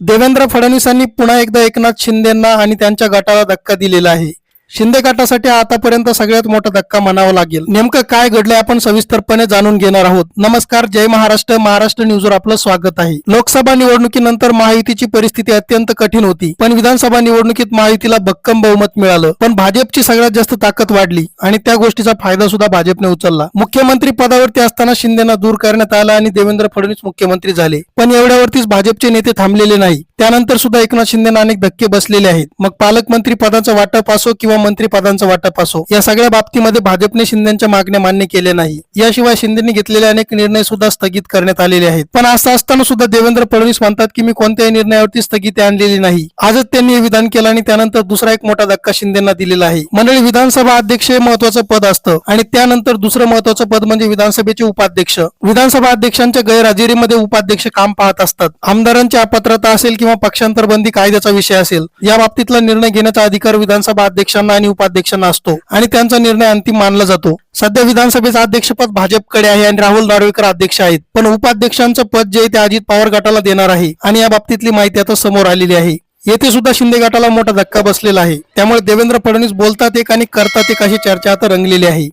देवेंद्र फडणवीसांनी पुन्हा एकदा एकनाथ शिंदेंना आणि त्यांच्या गटाला धक्का दिलेला आहे. शिंदे गटासाठी आतापर्यंत सगळ्यात मोठा धक्का म्हणावा लागेल. नेमकं काय घडलंय आपण सविस्तरपणे जाणून घेणार आहोत. नमस्कार जय महाराष्ट्र. महाराष्ट्र न्यूजवर आपलं स्वागत आहे. लोकसभा निवडणुकीनंतर महायुतीची परिस्थिती अत्यंत कठीण होती. पण विधानसभा निवडणुकीत महायुतीला भक्कम बहुमत मिळालं. पण भाजपची सगळ्यात जास्त ताकद वाढली आणि त्या गोष्टीचा फायदा सुद्धा भाजपने उचलला. मुख्यमंत्री पदावरती असताना शिंदेना दूर करण्यात आला आणि देवेंद्र फडणवीस मुख्यमंत्री झाले. पण एवढ्यावरतीच भाजपचे नेते थांबलेले नाही. त्यानंतर सुद्धा एकनाथ शिंदेना अनेक धक्के बसलेले आहेत. मग पालकमंत्री पदाचं वाटप असो किंवा मंत्री वाटप असो. या सगळ्या बाबतीमध्ये भाजपने शिंदेच्या मागण्या मान्य केल्या नाही. याशिवाय शिंदेनी घेतलेले अनेक निर्णय सुद्धा स्थगित करण्यात आलेले आहेत. पण असं असताना सुद्धा देवेंद्र फडणवीस म्हणतात की मी कोणत्याही निर्णयावरती स्थगिती आणलेली नाही. आजच त्यांनी हे विधान केलं आणि त्यानंतर दुसरा एक मोठा धक्का शिंदेना दिलेला आहे. मंडळी विधानसभा अध्यक्ष हे महत्वाचं पद असतं आणि त्यानंतर दुसरं महत्वाचं पद म्हणजे विधानसभेचे उपाध्यक्ष. विधानसभा अध्यक्षांच्या गैरहजेरीमध्ये उपाध्यक्ष काम पाहत असतात. आमदारांची अपात्रता असेल किंवा पक्षांतर बंदी कायद्याचा विषय असेल या बाबतीतला निर्णय घेण्याचा अधिकार विधानसभा अध्यक्षांना आणि उपाध्यक्षांना असतो आणि त्यांचा निर्णय अंतिम मानला जातो. सध्या विधानसभेचं अध्यक्षपद भाजपकडे आहे आणि राहुल दारवेकर अध्यक्ष आहेत. पण उपाध्यक्षांचं पद जे आहे ते अजित पवार गटाला देणार आहे आणि या बाबतीतली माहिती आता समोर आलेली आहे. येथे सुद्धा शिंदे गटाला मोठा धक्का बसलेला आहे. त्यामुळे देवेंद्र फडणवीस बोलतात एक आणि करतात एक अशी चर्चा आता रंगलेली आहे.